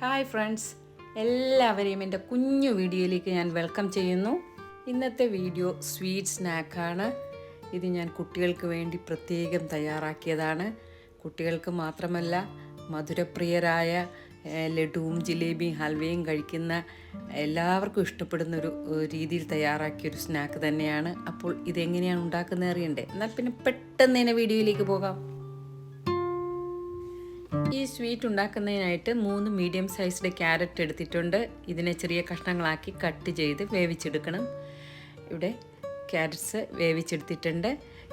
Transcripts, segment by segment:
Hi friends. എല്ലാവരെയും എന്റെ കുഞ്ഞു വീഡിയോയിലേക്ക് ഞാൻ വെൽക്കം ചെയ്യുന്നു. ഇന്നത്തെ വീഡിയോ സ്വീറ്റ് സ്നാക്കാണ്. ഇത് ഞാൻ കുട്ടികൾക്ക് വേണ്ടി പ്രത്യേകം തയ്യാറാക്കിയതാണ്. കുട്ടികൾക്ക് മാത്രമല്ല മധുരപ്രിയരായ ലഡുവും ജിലേബിയും ഹൽവയും കഴിക്കുന്ന എല്ലാവർക്കും ഇഷ്ടപ്പെടുന്ന ഒരു രീതിയിൽ തയ്യാറാക്കിയ ഒരു സ്നാക്ക് തന്നെയാണ്. അപ്പോൾ ഇതെങ്ങനെയാണ് ഉണ്ടാക്കുന്നത് അറിയണ്ടേ? എന്നാൽ പിന്നെ പെട്ടെന്ന് തന്നെ വീഡിയോയിലേക്ക് പോകാം. ഈ സ്വീറ്റ് ഉണ്ടാക്കുന്നതിനായിട്ട് മൂന്ന് മീഡിയം സൈസ്ഡ് ക്യാരറ്റ് എടുത്തിട്ടുണ്ട്. ഇതിനെ ചെറിയ കഷ്ണങ്ങളാക്കി കട്ട് ചെയ്ത് വേവിച്ചെടുക്കണം. ഇവിടെ ക്യാരറ്റ്സ് വേവിച്ചെടുത്തിട്ടുണ്ട്.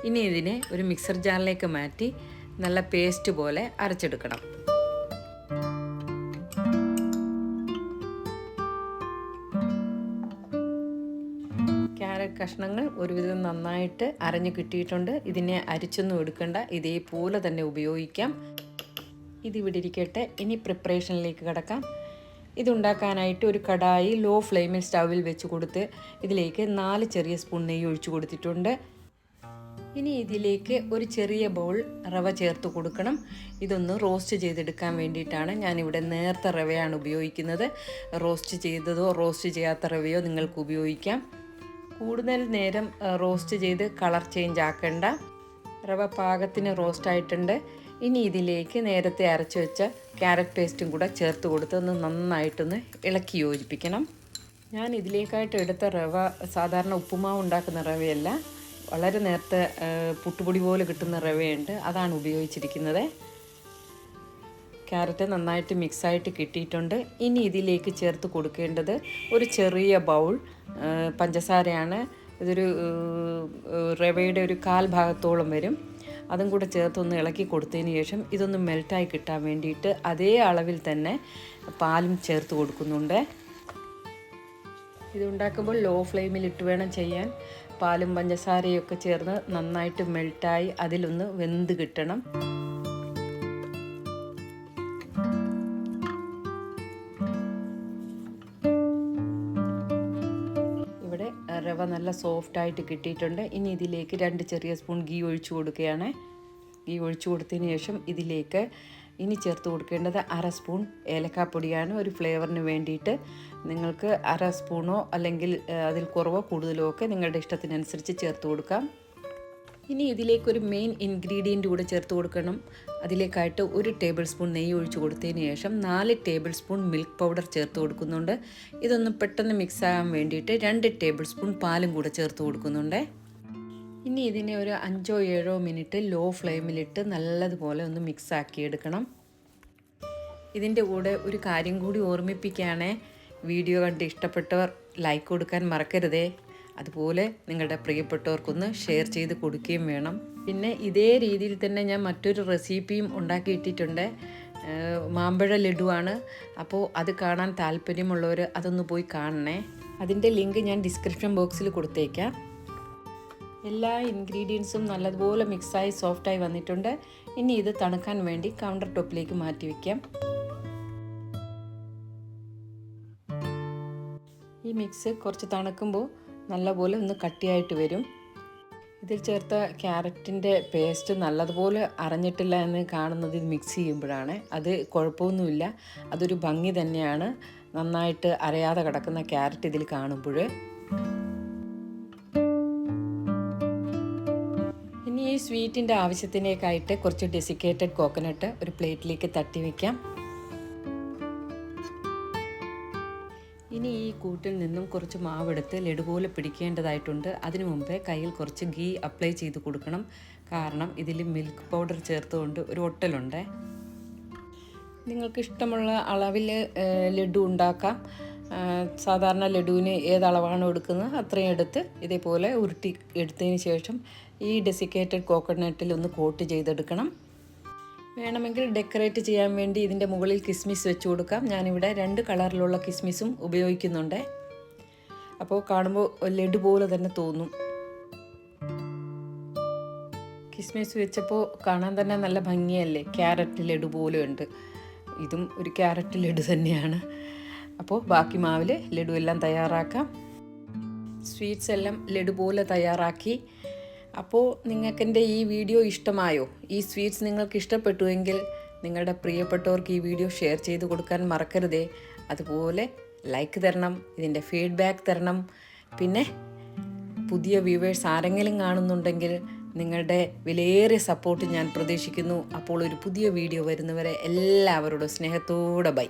ഇനി ഇതിനെ ഒരു മിക്സർ ജാറിലേക്ക് മാറ്റി നല്ല പേസ്റ്റ് പോലെ അരച്ചെടുക്കണം. ക്യാരറ്റ് കഷ്ണങ്ങൾ ഒരുവിധം നന്നായിട്ട് അരഞ്ഞു കിട്ടിയിട്ടുണ്ട്. ഇതിനെ അരിച്ചൊന്നും എടുക്കണ്ട. ഇതേപോലെ തന്നെ ഉപയോഗിക്കാം. ഇതിവിടെ ഇരിക്കട്ടെ ഇനി പ്രിപ്പറേഷനിലേക്ക് കിടക്കാം. ഇതുണ്ടാക്കാനായിട്ട് ഒരു കടായി ലോ ഫ്ലെയിമിൽ സ്റ്റൗവിൽ വെച്ച് കൊടുത്ത് ഇതിലേക്ക് നാല് ചെറിയ സ്പൂൺ നെയ്യ് ഒഴിച്ചു കൊടുത്തിട്ടുണ്ട്. ഇനി ഇതിലേക്ക് ഒരു ചെറിയ ബൗൾ റവ ചേർത്ത് കൊടുക്കണം. ഇതൊന്ന് റോസ്റ്റ് ചെയ്തെടുക്കാൻ വേണ്ടിയിട്ടാണ് ഞാനിവിടെ നേർത്ത റവയാണ് ഉപയോഗിക്കുന്നത്. റോസ്റ്റ് ചെയ്തതോ റോസ്റ്റ് ചെയ്യാത്ത റവയോ നിങ്ങൾക്ക് ഉപയോഗിക്കാം. കൂടുതൽ നേരം റോസ്റ്റ് ചെയ്ത് കളർ ചേഞ്ച് ആക്കേണ്ട. റവ പാകത്തിന് റോസ്റ്റ് ആയിട്ടുണ്ട്. ഇനി ഇതിലേക്ക് നേരത്തെ അരച്ചു വെച്ച ക്യാരറ്റ് പേസ്റ്റും കൂടെ ചേർത്ത് കൊടുത്ത് ഒന്ന് നന്നായിട്ടൊന്ന് ഇളക്കി യോജിപ്പിക്കണം. ഞാൻ ഇതിലേക്കായിട്ട് എടുത്ത റവ സാധാരണ ഉപ്പുമാവ് ഉണ്ടാക്കുന്ന റവയല്ല വളരെ നേരത്തെ പുട്ടുപൊടി പോലെ കിട്ടുന്ന റവയുണ്ട്. അതാണ് ഉപയോഗിച്ചിരിക്കുന്നത്. ക്യാരറ്റ് നന്നായിട്ട് മിക്സായിട്ട് കിട്ടിയിട്ടുണ്ട്. ഇനി ഇതിലേക്ക് ചേർത്ത് കൊടുക്കേണ്ടത് ഒരു ചെറിയ ബൗൾ പഞ്ചസാരയാണ്. ഇതൊരു റവയുടെ ഒരു കാൽ ഭാഗത്തോളം വരും. അതും കൂടെ ചേർത്തൊന്ന് ഇളക്കി കൊടുത്തതിന് ശേഷം ഇതൊന്ന് മെൽറ്റായി കിട്ടാൻ വേണ്ടിയിട്ട് അതേ അളവിൽ തന്നെ പാലും ചേർത്ത് കൊടുക്കുന്നുണ്ട്. ഇതുണ്ടാക്കുമ്പോൾ ലോ ഫ്ലെയിമിൽ ഇട്ട് വേണം ചെയ്യാൻ. പാലും പഞ്ചസാരയും ഒക്കെ ചേർന്ന് നന്നായിട്ട് മെൽറ്റായി അതിലൊന്ന് വെന്ത് കിട്ടണം. റവ നല്ല സോഫ്റ്റ് ആയിട്ട് കിട്ടിയിട്ടുണ്ട്. ഇനി ഇതിലേക്ക് രണ്ട് ചെറിയ സ്പൂൺ ഗീ ഒഴിച്ചു കൊടുക്കുകയാണ്. ഗീ ഒഴിച്ചു കൊടുത്തതിന് ശേഷം ഇതിലേക്ക് ഇനി ചേർത്ത് കൊടുക്കേണ്ടത് അര സ്പൂൺ ഏലക്കാപ്പൊടിയാണ്. ഒരു ഫ്ലേവറിന് വേണ്ടിയിട്ട് നിങ്ങൾക്ക് അര സ്പൂണോ അല്ലെങ്കിൽ അതിൽ കുറവോ കൂടുതലോ ഒക്കെ നിങ്ങളുടെ ഇഷ്ടത്തിനനുസരിച്ച് ചേർത്ത് കൊടുക്കാം. ഇനി ഇതിലേക്ക് ഒരു മെയിൻ ഇൻഗ്രീഡിയന്റ് കൂടെ ചേർത്ത് കൊടുക്കണം. അതിലേക്കായിട്ട് ഒരു ടേബിൾ സ്പൂൺ നെയ്യ് ഒഴിച്ച് കൊടുത്തതിന് ശേഷം നാല് ടേബിൾ സ്പൂൺ മിൽക്ക് പൗഡർ ചേർത്ത് കൊടുക്കുന്നുണ്ട്. ഇതൊന്ന് പെട്ടെന്ന് മിക്സ് ആകാൻ വേണ്ടിയിട്ട് രണ്ട് ടേബിൾ സ്പൂൺ പാലും കൂടെ ചേർത്ത് കൊടുക്കുന്നുണ്ട്. ഇനി ഇതിനെ ഒരു അഞ്ചോ ഏഴോ മിനിറ്റ് ലോ ഫ്ലെയിമിലിട്ട് നല്ലതുപോലെ ഒന്ന് മിക്സ് ആക്കിയെടുക്കണം ഇതിന്റെ കൂടെ ഒരു കാര്യം കൂടി ഓർമ്മിപ്പിക്കുകയാണേ. വീഡിയോ കണ്ട് ഇഷ്ടപ്പെട്ടവർ ലൈക്ക് കൊടുക്കാൻ മറക്കരുതേ. അതുപോലെ നിങ്ങളുടെ പ്രിയപ്പെട്ടവർക്കൊന്ന് ഷെയർ ചെയ്ത് കൊടുക്കുകയും വേണം. പിന്നെ ഇതേ രീതിയിൽ തന്നെ ഞാൻ മറ്റൊരു റെസിപ്പിയും ഉണ്ടാക്കിയിട്ടിട്ടുണ്ട് മാമ്പഴ ലഡുവാണ്. അപ്പോൾ അത് കാണാൻ താല്പര്യമുള്ളവർ അതൊന്ന് പോയി കാണണേ. അതിന്റെ ലിങ്ക് ഞാൻ ഡിസ്ക്രിപ്ഷൻ ബോക്സിൽ കൊടുത്തേക്കാം. എല്ലാ ഇൻഗ്രീഡിയൻസും നല്ലതുപോലെ മിക്സായി സോഫ്റ്റായി വന്നിട്ടുണ്ട്. ഇനി ഇത് തണുക്കാൻ വേണ്ടി കൗണ്ടർ ടോപ്പിലേക്ക് മാറ്റി വയ്ക്കാം ഈ മിക്സ് കുറച്ച് തണുക്കുമ്പോൾ നല്ലപോലെ ഒന്ന് കട്ടിയായിട്ട് വരും. ഇതിൽ ചേർത്ത ക്യാരറ്റിന്റെ പേസ്റ്റ് നല്ലതുപോലെ അരഞ്ഞിട്ടില്ല എന്ന് കാണുന്നത് ഇത് മിക്സ് ചെയ്യുമ്പോഴാണ്. അത് കുഴപ്പമൊന്നുമില്ല. അതൊരു ഭംഗി തന്നെയാണ്. നന്നായിട്ട് അരയാതെ കിടക്കുന്ന ക്യാരറ്റ് ഇതിൽ കാണുമ്പോൾ. ഇനി ഈ സ്വീറ്റിന്റെ ആവശ്യത്തിനേക്കായിട്ട് കുറച്ച് ഡെസിക്കേറ്റഡ് കോക്കനട്ട് ഒരു പ്ലേറ്റിലേക്ക് തട്ടി വയ്ക്കാം. കൂട്ടിൽ നിന്നും കുറച്ച് മാവെടുത്ത് ലഡു പോലെ പിടിക്കേണ്ടതായിട്ടുണ്ട്. അതിനു മുമ്പേ കയ്യിൽ കുറച്ച് ഗീ അപ്ലൈ ചെയ്ത് കൊടുക്കണം. കാരണം ഇതിൽ മിൽക്ക് പൗഡർ ചേർത്തുകൊണ്ട് ഒരു ഒട്ടലുണ്ട്. നിങ്ങൾക്ക് ഇഷ്ടമുള്ള അളവിൽ ലഡു ഉണ്ടാക്കാം. സാധാരണ ലഡുവിന് ഏത് അളവാണോ എടുക്കുന്നത് അത്രയും എടുത്ത് ഇതേപോലെ ഉരുട്ടി എടുത്തതിന് ശേഷം ഈ ഡെസിക്കേറ്റഡ് കോക്കനട്ടിൽ ഒന്ന് കോട്ട് ചെയ്തെടുക്കണം. വേണമെങ്കിൽ ഡെക്കറേറ്റ് ചെയ്യാൻ വേണ്ടി ഇതിന്റെ മുകളിൽ കിസ്മിസ് വെച്ച് കൊടുക്കാം. ഞാനിവിടെ രണ്ട് കളറിലുള്ള കിസ്മിസും ഉപയോഗിക്കുന്നുണ്ട്. അപ്പോൾ കാണുമ്പോൾ ലഡു പോലെ തന്നെ തോന്നും. കിസ്മിസ് വെച്ചപ്പോൾ കാണാൻ തന്നെ നല്ല ഭംഗിയല്ലേ? ക്യാരറ്റ് ലഡു പോലെ ഉണ്ട്. ഇതും ഒരു ക്യാരറ്റ് ലഡു തന്നെയാണ്. അപ്പോൾ ബാക്കി മാവിൽ ലഡു എല്ലാം തയ്യാറാക്കാം. സ്വീറ്റ്സ് എല്ലാം ലഡു പോലെ തയ്യാറാക്കി അപ്പോൾ നിങ്ങൾക്ക് എന്റെ ഈ വീഡിയോ ഇഷ്ടമായോ? ഈ സ്വീറ്റ്സ് നിങ്ങൾക്ക് ഇഷ്ടപ്പെട്ടുവെങ്കിൽ നിങ്ങളുടെ പ്രിയപ്പെട്ടവർക്ക് ഈ വീഡിയോ ഷെയർ ചെയ്ത് കൊടുക്കാൻ മറക്കരുതേ. അതുപോലെ ലൈക്ക് തരണം ഇതിന്റെ ഫീഡ്ബാക്ക് തരണം. പിന്നെ പുതിയ വ്യൂവേഴ്സ് ആരെങ്കിലും കാണുന്നുണ്ടെങ്കിൽ നിങ്ങളുടെ വിലയേറിയ സപ്പോർട്ട് ഞാൻ പ്രതീക്ഷിക്കുന്നു. അപ്പോൾ ഒരു പുതിയ വീഡിയോ വരുന്നവരെ എല്ലാവരോടും സ്നേഹത്തോടെ ബൈ.